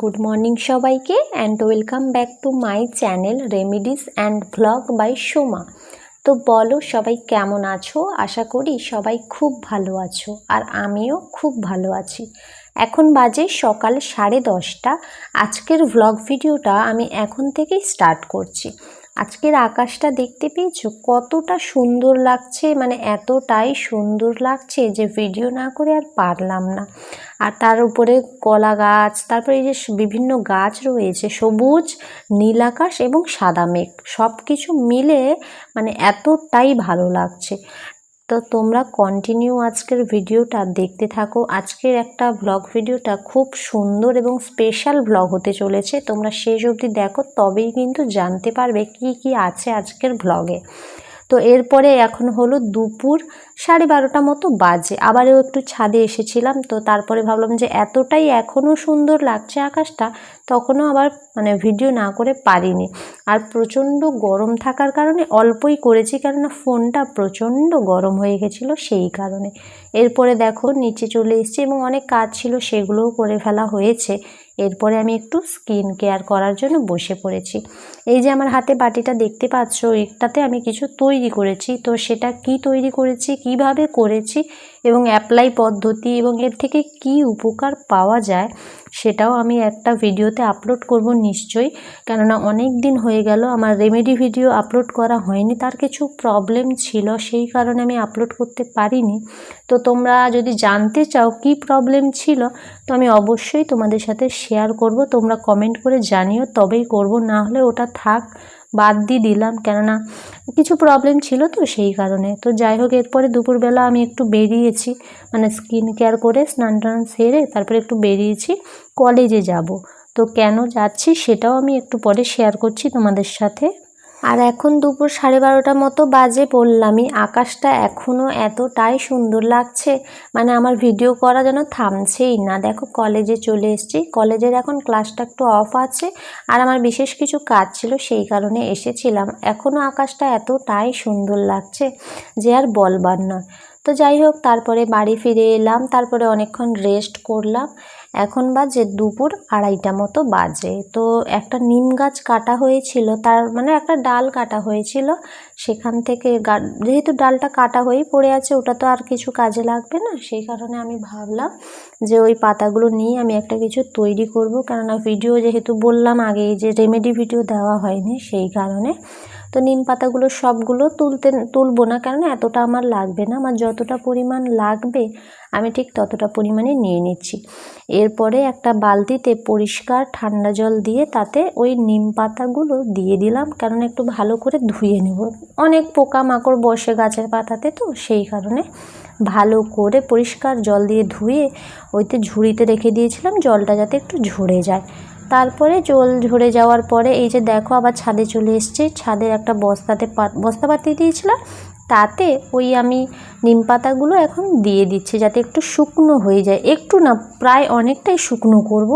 Good morning সবাইকে and welcome back to my channel remedies and vlog by Soma তো বলো, সবাই কেমন আছো? আশা করি সবাই খুব ভালো আছো আর আমিও খুব ভালো আছি। এখন বাজে সকাল সাড়ে দশটা। আজকের ভ্লগ ভিডিওটা আমি এখন থেকেই স্টার্ট করছি। আজকের আকাশটা দেখতে পেয়েছ? কতটা সুন্দর লাগছে মানে এতটাই সুন্দর লাগছে যে ভিডিও না করে আর পারলাম না। আর তার উপরে কলা গাছ, তারপরে এই যে বিভিন্ন গাছ রয়েছে, সবুজ, নীল আকাশ এবং সাদা মেঘ সব কিছু মিলে মানে এতটাই ভালো লাগছে। তো তোমরা কন্টিনিউ আজকের ভিডিওটা দেখতে থাকো। আজকের একটা ব্লগ ভিডিওটা খুব সুন্দর এবং স্পেশাল ব্লগ হতে চলেছে। তোমরা শেষ অবধি দেখো, তবেই কিন্তু জানতে পারবে কি কি আছে আজকের ব্লগে তো এরপরে এখন হলো দুপুর সাড়ে বারোটা মতো বাজে। আবারও একটু ছাদে এসেছিলাম, তো তারপরে ভাবলাম যে এতটাই এখনও সুন্দর লাগছে আকাশটা, তখনও আবার মানে ভিডিও না করে পারিনি। আর প্রচণ্ড গরম থাকার কারণে অল্পই করেছি, কেননা ফোনটা প্রচণ্ড গরম হয়ে গেছিল সেই কারণে। এরপরে দেখো নিচে চলে এসেছি এবং অনেক কাজ ছিল, সেগুলোও করে ফেলা হয়েছে। এরপরে আমি একটু স্কিন কেয়ার করার জন্য বসে পড়েছি। এই যে আমার হাতে বাটিটা দেখতে পাচ্ছ, এটাতে আমি কিছু তৈরি করেছি। তো সেটা কি তৈরি করেছি, কীভাবে করেছি এবং অ্যাপ্লাই পদ্ধতি এবং এর থেকে কি উপকার পাওয়া যায় সেটাও আমি একটা ভিডিওতে আপলোড করব নিশ্চয়ই। কেননা অনেক দিন হয়ে গেল, আমার রেমেডি ভিডিও আপলোড করা হয়নি, তার কিছু প্রবলেম ছিল, সেই কারণে আমি আপলোড করতে পারিনি। তো তোমরা যদি জানতে চাও কি প্রবলেম ছিল, তো আমি অবশ্যই তোমাদের সাথে শেয়ার করব, তোমরা কমেন্ট করে জানিও, তবেই করব, না হলে ওটা থাক। বাদ দিয়ে দিলাম। কেননা কিছু প্রবলেম ছিল তো সেই কারণে। তো যাই হোক, এরপরে দুপুরবেলা আমি একটু বেরিয়েছি। মানে স্কিন কেয়ার করে স্নান টান সেরে তারপরে একটু বেরিয়েছি কলেজে যাব। তো কেন যাচ্ছি সেটাও আমি একটু পরে শেয়ার করছি তোমাদের সাথে। আর এখন দুপুর সাড়ে বারোটা মতো বাজে পড়লামই। আকাশটা এখনও এতটাই সুন্দর লাগছে মানে আমার ভিডিও করা যেন থামছেই না। দেখো, কলেজে চলে এসেছি। কলেজের এখন ক্লাসটা একটু অফ আছে আর আমার বিশেষ কিছু কাজ ছিল, সেই কারণে এসেছিলাম। এখনও আকাশটা এতটাই সুন্দর লাগছে যে আর বলবার নয়। তো যাই হোক, তারপরে বাড়ি ফিরে এলাম, তারপরে অনেকক্ষণ রেস্ট করলাম। এখন বাজে দুপুর আড়াইটা মতো বাজে। তো একটা নিম গাছ কাটা হয়েছিল, তার মানে একটা ডাল কাটা হয়েছিল, সেখান থেকে যেহেতু ডালটা কাটা হয়েই পড়ে আছে, ওটা তো আর কিছু কাজে লাগবে না। সেই কারণে আমি ভাবলাম যে ওই পাতাগুলো নিয়ে আমি একটা কিছু তৈরি করব। কেননা ভিডিও যেহেতু বললাম আগে যে রেমেডি ভিডিও দেওয়া হয়নি, সেই কারণে তো নিম পাতাগুলো সবগুলো তুলতে, তুলবো না কেননা এতটা আমার লাগবে না। আমার যতটা পরিমাণ লাগবে, আমি ঠিক ততটা পরিমাণে নিয়ে নিচ্ছি। এরপরে একটা বালতিতে পরিষ্কার ঠান্ডা জল দিয়ে তাতে ওই নিম পাতাগুলো দিয়ে দিলাম কারণ একটু ভালো করে ধুয়ে নেব। অনেক পোকা মাকড় বসে গাছের পাতাতে তো, সেই কারণে ভালো করে পরিষ্কার জল দিয়ে ধুয়ে ওইতে ঝুড়িতে রেখে দিয়েছিলাম, জলটা যাতে একটু ঝরে যায়। তারপরে জল ঝরে যাওয়ার পরে এই যে দেখো আবার ছাদে চলে এসছে। ছাদের একটা বস্তাতে বস্তা পাতিয়ে দিয়েছিলাম। তাতে ওই আমি নিম পাতাগুলো এখন দিয়ে দিচ্ছি যাতে একটু শুকনো হয়ে যায়। একটু না, প্রায় অনেকটাই শুকনো করব।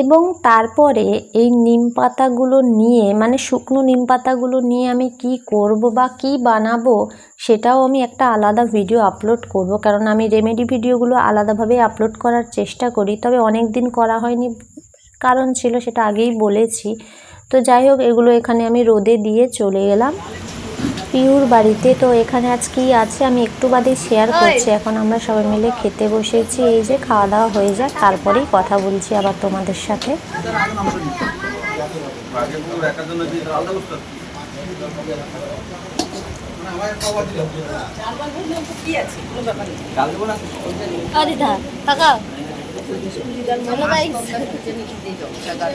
এবং তারপরে এই নিম পাতাগুলো নিয়ে মানে শুকনো নিম পাতাগুলো নিয়ে আমি কি করব বা কি বানাবো সেটাও আমি একটা আলাদা ভিডিও আপলোড করব। কারণ আমি রেমেডি ভিডিওগুলো আলাদাভাবে আপলোড করার চেষ্টা করি। তবে অনেক দিন করা হয়নি। কারণ ছিল সেটা আগেই বলেছি। তো যাই হোক এগুলো এখানে আমি রোদে দিয়ে চলে গেলাম পিউর বাড়িতে তো এখানে আজ কি আছে আমি একটু বাদেই শেয়ার করছি। এখন আমরা সবাই মিলে খেতে বসেছি এই যে খাওয়া দাওয়া হয়ে যাক তারপরেই কথা বলছি আবার তোমাদের সাথে। দিদা টাকা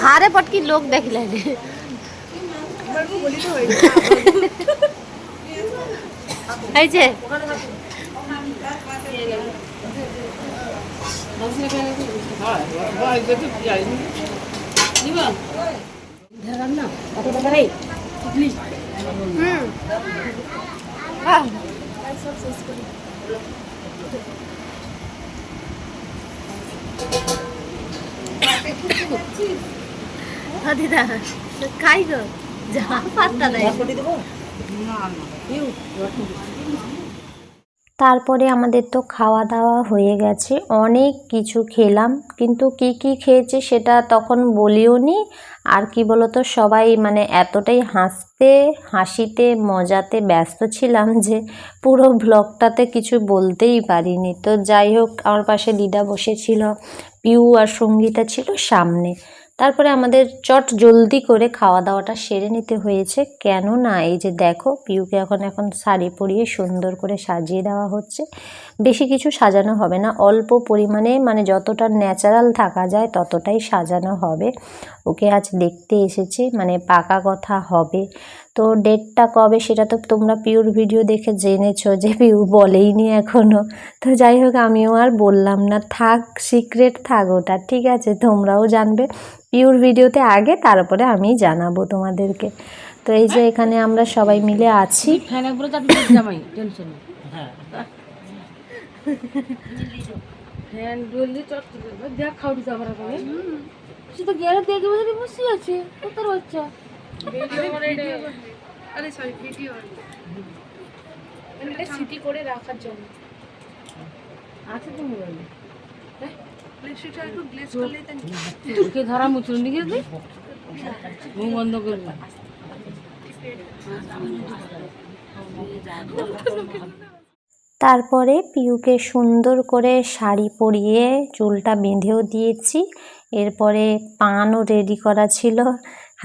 খারে পটকি লোক দেখলে এই যে। হুম হ্যাঁ হ্যাঁ দিদা খাই গো। যা পাত্তা দেয়। তারপরে আমাদের তো খাওয়া দাওয়া হয়ে গেছে, অনেক কিছু খেলাম, কিন্তু কি কি খেয়েছি সেটা তখন বলিও নি। আর কি বলতো, সবাই মানে এতটাই হাসতে, হাসিতে, মজাতে ব্যস্ত ছিলাম যে পুরো ব্লগটাতে কিছু বলতেই পারিনি। তো যাই হোক, আমার পাশে দিদা বসেছিল, পিউ আর সঙ্গীতা ছিল সামনে। তারপরে আমাদের চট জলদি করে খাওয়া দাওয়াটা সেরে নিতে হয়েছে। কেন না এই যে দেখো, পিউকে এখন এখন শাড়ি পরিয়ে সুন্দর করে সাজিয়ে দেওয়া হচ্ছে। বেশি কিছু সাজানো হবে না। অল্প পরিমাণে মানে যতটা ন্যাচারাল থাকা যায় ততটাই সাজানো হবে। ওকে আজ দেখতে এসেছি মানে পাকা কথা হবে। তো ডেটটা কবে সেটা তো তোমরা পিওর ভিডিও দেখে জেনেছো যে পিউ বলেইনি এখনও তো যাই হোক আমিও আর বললাম না থাক সিক্রেট থাক ওটা ঠিক আছে তোমরাও জানবে। পিওর ভিডিওতে আগে তারপরে আমি জানাব তোমাদেরকে। তো এই যে এখানে আমরা সবাই মিলে আছি। ফ্যান ফ্যান ডললে চট করে দেখ খাও দিতে করে সে তো গেলে দেখে বসে বসে আছে। তোর বাচ্চা আরে সরি ভিডিও সিটি করে রাখার জন্য। আছে তো মোবাইলে। তোকে ধরা মুচুর মুখ বন্ধ করবি। তারপরে পিউকে সুন্দর করে শাড়ি পরিয়ে চুলটা বেঁধেও দিয়েছি। এরপরে পানও রেডি করা ছিল,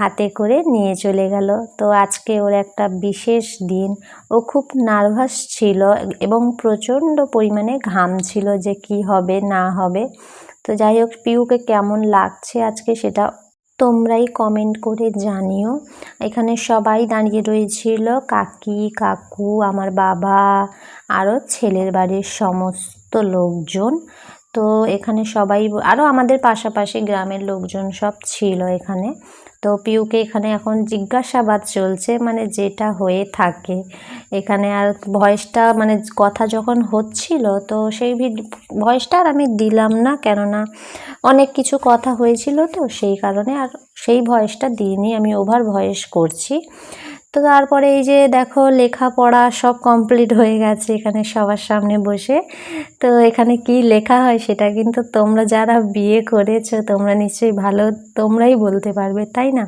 হাতে করে নিয়ে চলে গেল। তো আজকে ওর একটা বিশেষ দিন। ও খুব নার্ভাস ছিল এবং প্রচণ্ড পরিমাণে ঘাম ছিল যে কি হবে, না হবে। তো যাই হোক, পিউকে কেমন লাগছে আজকে সেটা তোমরাই কমেন্ট করে জানিও। এখানে সবাই দাঁড়িয়ে রয়েছিল, কাকি, কাকু, আমার বাবা আরও ছেলের বাড়ির সমস্ত লোকজন। তো এখানে সবাই আরও আমাদের পাশাপাশি গ্রামের লোকজন সব ছিল এখানে। তো পিউকে এখানে এখন জিজ্ঞাসাবাদ চলছে মানে যেটা হয়ে থাকে। এখানে আর ভয়েসটা মানে কথা যখন হচ্ছিল, তো সেই ভয়েসটা আর আমি দিলাম না, কেননা অনেক কিছু কথা হয়েছিল তো সেই কারণে আর সেই ভয়েসটা দিইনি, আমি ওভার ভয়েস করছি। তো তারপরে এই যে দেখো লেখাপড়া সব কমপ্লিট হয়ে গেছে এখানে সবার সামনে বসে। তো এখানে কি লেখা হয় সেটা কিন্তু তোমরা যারা বিয়ে করেছ তোমরা নিশ্চয়ই ভালো তোমরাই বলতে পারবে তাই না?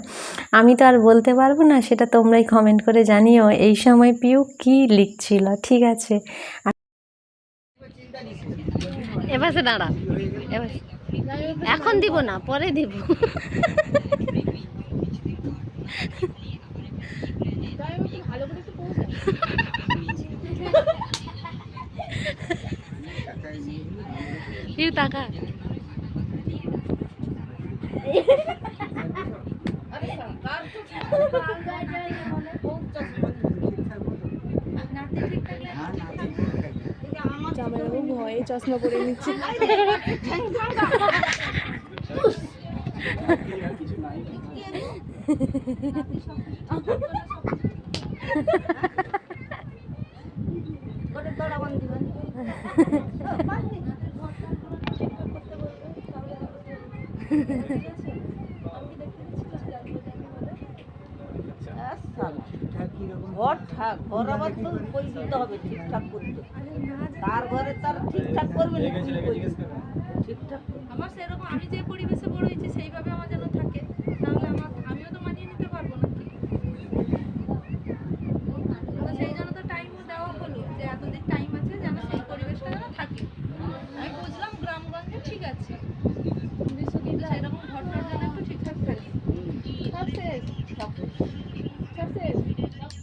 আমি তো আর বলতে পারব না সেটা তোমরাই কমেন্ট করে জানিও এই সময় পিউ কি লিখছিল ঠিক আছে? এবার দাঁড়া এবার এখন দিব না পরে দিব। ইউ টাকা ভয়ে চশমা পরে নিচ্ছি। ঘর ঠাক ঘর আবার তো বই দিতে হবে ঠিকঠাক করতে তার ঘরে তার ঠিকঠাক করবে না? ঠিকঠাক আমার সেরকম আমি যে পরিবেশে বড় হয়েছি সেইভাবে আমার যেন থাকে তাহলে আমার আমিও তো মানিয়ে নিতে পারব না কি তো সেই জন্য তো টাইমও দেওয়া হলো যে এতদিন টাইম আছে যেন সেই পরিবেশটা যেন থাকে আমি বুঝলাম গ্রামগঞ্জে ঠিক আছে কিন্তু কিন্তু সেরকম ঘটনার যেন একটু ঠিকঠাক থাকে সব শেষ সব শেষ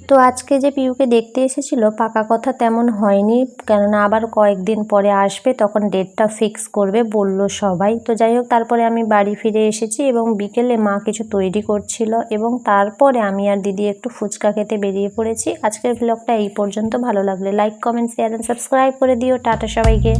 তো আজকে যে পিউকে দেখতে এসেছিল, পাকা কথা তেমন হয়নি। কেননা আবার কয়েকদিন পরে আসবে, তখন ডেটটা ফিক্স করবে, বলল সবাই। তো যাই হোক, তারপরে আমি বাড়ি ফিরে এসেছি এবং বিকেলে মা কিছু তৈরি করছিল এবং তারপরে আমি আর দিদি একটু ফুচকা খেতে বেরিয়ে পড়েছি। আজকের ব্লগটা এই পর্যন্ত। ভালো লাগলে like comment share and subscribe করে দিও। টাটা সবাইকে।